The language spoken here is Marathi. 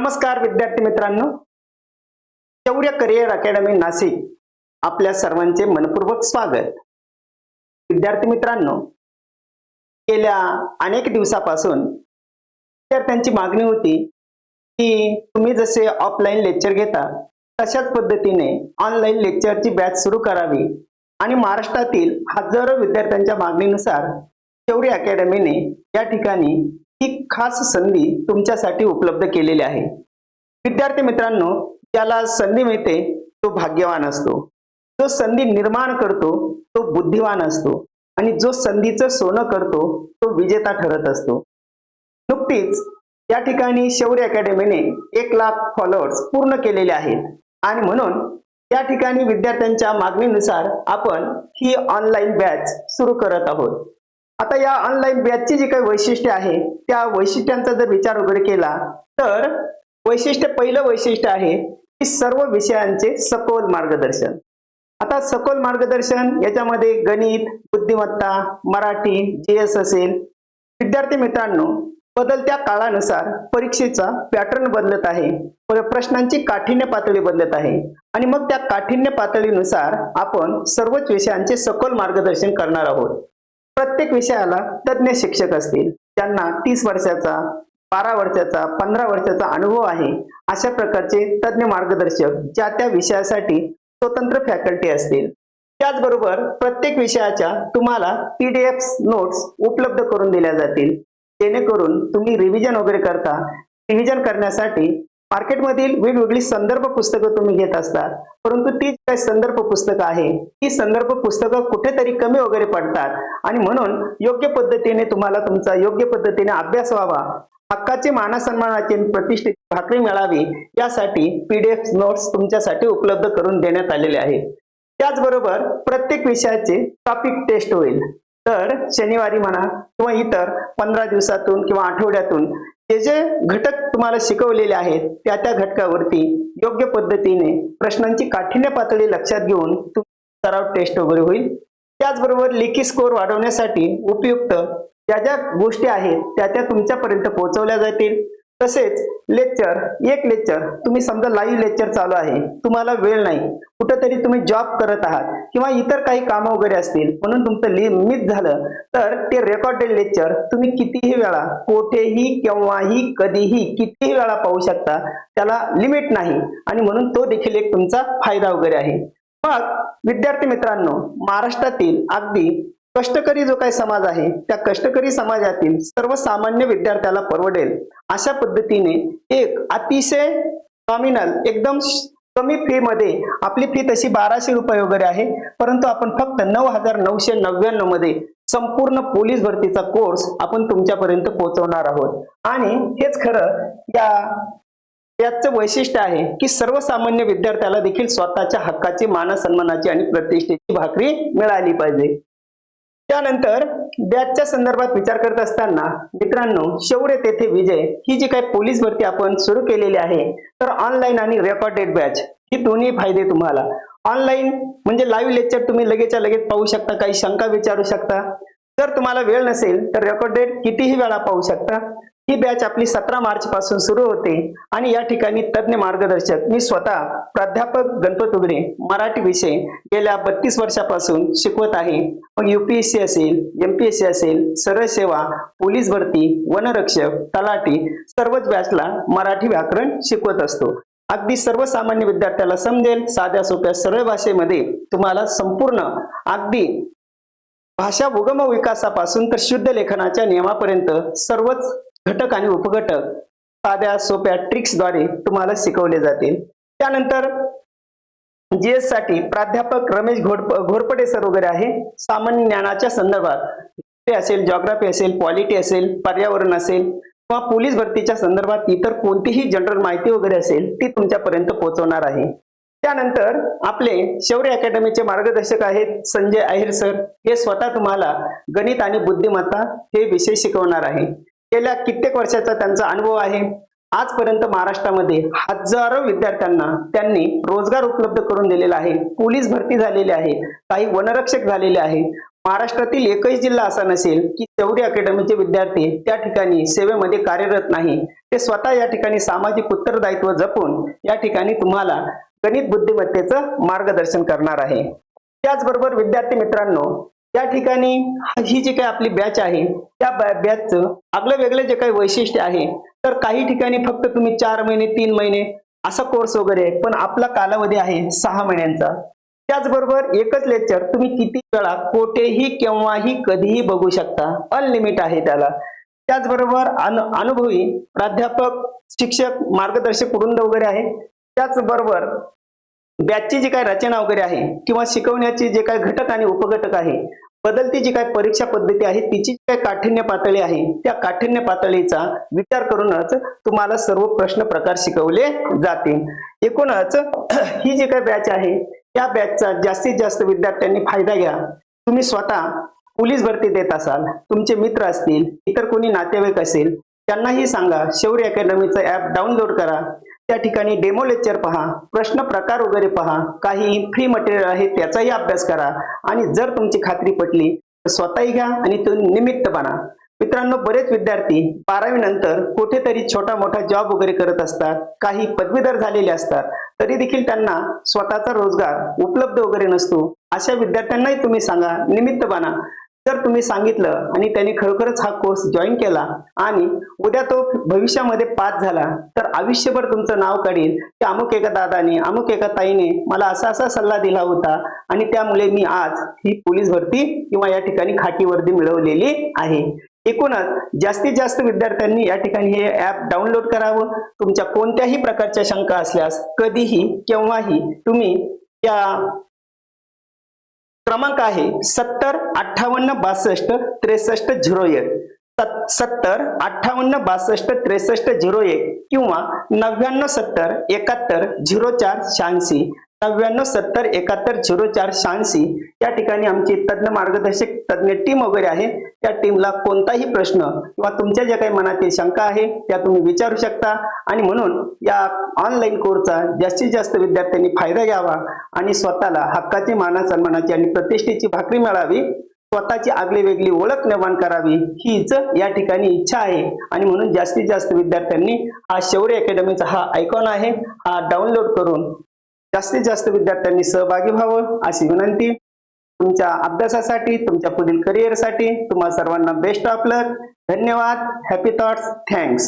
नमस्कार विद्यार्थी मित्रांनो. शौर्य करिअर अकॅडमी नाशिक. आपल्या सर्वांचे मनपूर्वक स्वागत. विद्यार्थी मित्रांनो गेल्या अनेक दिवसापासून विद्यार्थ्यांची मागणी होती की तुम्ही जसे ऑफलाईन लेक्चर घेता तशाच पद्धतीने ऑनलाईन लेक्चरची बॅच सुरू करावी आणि महाराष्ट्रातील हजारो विद्यार्थ्यांच्या मागणीनुसार शौर्य अकॅडमीने या ठिकाणी ही खास संधी तुमच्यासाठी उपलब्ध केलेली आहे. विद्यार्थी मित्रांनो ज्याला संधी मिळते तो भाग्यवान असतो. जो संधी निर्माण करतो तो बुद्धिवान असतो. आणि जो संधीचं सोनं करतो तो विजेता ठरत असतो. नुकतीच या ठिकाणी शौर्य अकॅडमीने एक लाख फॉलोअर्स पूर्ण केलेले आहेत. आणि म्हणून या ठिकाणी विद्यार्थ्यांच्या मागणीनुसार आपण ही ऑनलाईन बॅच सुरू करत आहोत. आता या ऑनलाईन बॅचची जी काही वैशिष्ट्य आहे त्या वैशिष्ट्यांचा जर विचार वगैरे केला तर वैशिष्ट्य पहिलं वैशिष्ट्य आहे की सर्व विषयांचे सखोल मार्गदर्शन. आता सखोल मार्गदर्शन याच्यामध्ये गणित बुद्धिमत्ता मराठी जी एस असेल. विद्यार्थी मित्रांनो बदलत्या काळानुसार परीक्षेचा पॅटर्न बदलत आहे. प्रश्नांची काठिण्य पातळी बदलत आहे. आणि मग त्या काठिण्य पातळीनुसार आपण सर्वच विषयांचे सखोल मार्गदर्शन करणार आहोत. प्रत्येक विषयाला तज्ज्ञ शिक्षक असतील. त्यांना तीस वर्षाचा बारा वर्षाचा पंधरा वर्षाचा अनुभव आहे. अशा प्रकारचे तज्ज्ञ मार्गदर्शक ज्या त्या विषयासाठी स्वतंत्र फॅकल्टी असतील. त्याचबरोबर प्रत्येक विषयाच्या तुम्हाला पीडीएफ नोट्स उपलब्ध करून दिल्या जातील. जेणेकरून तुम्ही रिव्हिजन वगैरे करता. रिव्हिजन करण्यासाठी मार्केटमधील वेगवेगळी संदर्भ पुस्तकं तुम्ही घेत असतात. परंतु ती काय काही संदर्भ पुस्तकं आहे? ती संदर्भ पुस्तकं कुठेतरी कमी वगैरे पडतात. आणि म्हणून योग्य पद्धतीने तुम्हाला तुमचा योग्य पद्धतीने अभ्यास व्हावा. हक्काचे मानसन्मानाचे प्रतिष्ठित भाकरी मिळावी यासाठी पीडीएफ नोट्स तुमच्यासाठी उपलब्ध करून देण्यात आलेले आहे. त्याचबरोबर प्रत्येक विषयाचे टॉपिक टेस्ट होईल. तर शनिवारी म्हणा किंवा इतर पंधरा दिवसातून किंवा आठवड्यातून हे जे घटक तुम्हाला शिकवलेले आहेत त्या त्या घटकावरती योग्य पद्धतीने प्रश्नांची काठिण्य पातळी लक्षात घेऊन सराव टेस्ट वगैरे होईल. त्याचबरोबर लेखी स्कोर वाढवण्यासाठी उपयुक्त ज्या ज्या गोष्टी आहेत त्या त्या तुमच्यापर्यंत पोहोचवल्या जातील. तसेच लेक्चर एक लेक्चर तुम्ही समजा लाईव्ह लेक्चर चालू आहे तुम्हाला वेळ नाही. कुठंतरी तुम्ही जॉब करत आहात किंवा इतर काही कामं वगैरे असतील म्हणून तुमचं मिस झालं तर ते रेकॉर्डेड लेक्चर तुम्ही कितीही वेळा कोठेही केव्हाही कधीही कितीही वेळा पाहू शकता. त्याला लिमिट नाही. आणि म्हणून तो देखील एक तुमचा फायदा वगैरे आहे. मग विद्यार्थी मित्रांनो महाराष्ट्रातील अगदी कष्टकरी जो काही समाज आहे त्या कष्टकरी समाजातील सर्वसामान्य विद्यार्थ्याला परवडेल. अशा पद्धतीने एक अतिशय नॉमिनल एकदम कमी फी मध्ये आपली फी तशी बाराशे रुपये वगैरे आहे परंतु आपण फक्त नऊ हजार नऊशे नव्याण्णवमध्ये संपूर्ण पोलीस भरतीचा कोर्स आपण तुमच्यापर्यंत पोहोचवणार आहोत. आणि हेच खरं या याचं वैशिष्ट्य आहे की सर्वसामान्य विद्यार्थ्याला देखील स्वतःच्या हक्काची मानसन्मानाची आणि प्रतिष्ठेची भाकरी मिळाली पाहिजे. त्यानंतर बॅचच्या संदर्भात विचार करत असताना मित्रांनो शौर्य तेथे विजय ही जी काही पोलीस भरती आपण सुरू केलेली आहे तर ऑनलाईन आणि रेकॉर्डेड बॅच ही दोन्ही फायदे तुम्हाला. ऑनलाईन म्हणजे लाईव्ह लेक्चर तुम्ही लगेचच्या लगेच पाहू शकता काही शंका विचारू शकता. जर तुम्हाला वेळ नसेल तर रेकॉर्डेड कितीही वेळा पाहू शकता. ही बॅच आपली सतरा मार्च पासून सुरू होते. आणि या ठिकाणी तज्ज्ञ मार्गदर्शक मी स्वतः प्राध्यापक गणपत उगडे मराठी विषय गेल्या बत्तीस वर्षापासून शिकवत आहे. मग युपीएससी असेल एमपीएससी असेल सरळ सेवा पोलीस भरती वनरक्षक तलाठी सर्वच बॅचला मराठी व्याकरण शिकवत असतो. अगदी सर्वसामान्य विद्यार्थ्याला समजेल साध्या सोप्या सरळ भाषेमध्ये तुम्हाला संपूर्ण अगदी भाषा उगम विकासापासून तर शुद्ध लेखनाच्या नियमापर्यंत सर्वच घटक आणि उपघटक साध्या सोप्या ट्रिक्सद्वारे तुम्हाला शिकवले जातील. त्यानंतर जीएससाठी प्राध्यापक रमेश घोड घोरपडे सर वगैरे आहे. सामान्य ज्ञानाच्या संदर्भात असेल जॉग्राफी असेल पॉलिटी असेल पर्यावरण असेल किंवा पोलीस भरतीच्या संदर्भात इतर कोणतीही जनरल माहिती वगैरे असेल ती तुमच्यापर्यंत पोहोचवणार आहे. त्यानंतर आपले शौर्य अकॅडमीचे मार्गदर्शक आहेत संजय अहिर सर हे स्वतः तुम्हाला गणित आणि बुद्धिमत्ता हे विषय शिकवणार आहे. गेल्या कित्येक वर्षाचा त्यांचा अनुभव आहे. आजपर्यंत महाराष्ट्रामध्ये हजारो विद्यार्थ्यांना त्यांनी रोजगार उपलब्ध करून दिलेला आहे. पोलीस भरती झालेली आहे. काही वनरक्षक झालेले आहे. महाराष्ट्रातील एकही जिल्हा असा नसेल की तेवढी अकॅडमीचे विद्यार्थी त्या ठिकाणी सेवेमध्ये कार्यरत नाही. ते स्वतः या ठिकाणी सामाजिक उत्तरदायित्व जपून या ठिकाणी तुम्हाला गणित बुद्धिमत्तेचं मार्गदर्शन करणार आहे. त्याचबरोबर विद्यार्थी मित्रांनो या ठिकाणी ही जी काही आपली बॅच आहे त्या बॅचचं आपलं वेगळं जे काही वैशिष्ट्य आहे तर काही ठिकाणी फक्त तुम्ही चार महिने तीन महिने असा कोर्स वगैरे आहे पण आपला कालावधी आहे सहा महिन्यांचा. त्याचबरोबर एकच लेक्चर तुम्ही किती वेळा कोठेही केव्हाही कधीही बघू शकता. अनलिमिट आहे त्याला. त्याचबरोबर अनु अनुभवी प्राध्यापक शिक्षक मार्गदर्शक वृंद वगैरे आहे त्याचबरोबर बॅचची जी काही रचना वगैरे आहे किंवा शिकवण्याचे जे काही घटक आणि उपघटक आहे बदलती जी काही परीक्षा पद्धती आहे तिची जी काही काठिण्य पातळी आहे त्या काठिण्य पातळीचा विचार करूनच तुम्हाला सर्व प्रश्न प्रकार शिकवले जातील. एकूणच ही जी काही बॅच आहे त्या बॅचचा जास्तीत जास्त विद्यार्थ्यांनी फायदा घ्या. तुम्ही स्वतः पोलीस भरती देत असाल तुमचे मित्र असतील इतर कोणी नातेवाईक असेल त्यांनाही सांगा शौर्य अकॅडमीचं ऍप डाउनलोड करा. त्या ठिकाणी डेमो लेक्चर पहा प्रश्न प्रकार वगैरे पहा काही फ्री मटेरियल आहे त्याचाही अभ्यास करा. आणि जर तुमची खात्री पटली तर स्वतःही घ्या आणि तो निमित्त बना. मित्रांनो बरेच विद्यार्थी बारावी नंतर कुठेतरी छोटा मोठा जॉब वगैरे करत असतात काही पदवीधर झालेले असतात तरी देखील त्यांना स्वतःचा रोजगार उपलब्ध वगैरे नसतो. अशा विद्यार्थ्यांनाही तुम्ही सांगा निमित्त बना. जर तुम्ही सांगितलं आणि त्याने खरोखरच हा कोर्स जॉईन केला आणि उद्या तो भविष्यामध्ये पास झाला तर आयुष्यभर तुमचं नाव काढील की अमुक एका दादाने अमुक एका ताईने मला असा असा सल्ला दिला होता आणि त्यामुळे मी आज ही पोलीस भरती किंवा या ठिकाणी खाकी वर्दी मिळवलेली आहे. एकूणच जास्तीत जास्त विद्यार्थ्यांनी या ठिकाणी हे ऍप डाउनलोड करावं. तुमच्या कोणत्याही प्रकारच्या शंका असल्यास कधीही केव्हाही तुम्ही या क्रमांक आहे सत्तर अठ्ठावन्न बासष्ट त्रेसष्ट झिरो एक. सत्तर अठ्ठावन्न बासष्ट त्रेसष्ट झिरो एक किंवा नव्याण्णव सत्तर एकाहत्तर झिरो चार शहाऐंशी. नव्याण्णव सत्तर एकाहत्तर झिरो चार शहाऐंशी या ठिकाणी आमची तज्ज्ञ मार्गदर्शक तज्ज्ञ टीम वगैरे आहे. त्या टीमला कोणताही प्रश्न किंवा तुमच्या ज्या काही मनातील शंका आहे त्या तुम्ही विचारू शकता. आणि म्हणून या ऑनलाईन कोर्सचा जास्तीत जास्त विद्यार्थ्यांनी फायदा घ्यावा आणि स्वतःला हक्काची माना सन्मानाची आणि प्रतिष्ठेची भाकरी मिळावी स्वतःची आगली वेगळी ओळख निर्माण करावी हीच या ठिकाणी इच्छा आहे. आणि म्हणून जास्तीत जास्त विद्यार्थ्यांनी हा शौर्य अकॅडमीचा हा आयकॉन आहे. हा डाउनलोड करून जास्तीत जास्त विद्यार्थ्यांनी सहभागी व्हावं अशी विनंती. तुमच्या अभ्यासासाठी तुमच्या पुढील करिअरसाठी तुम्हा सर्वांना बेस्ट ऑफ लक धन्यवाद. Happy thoughts thanks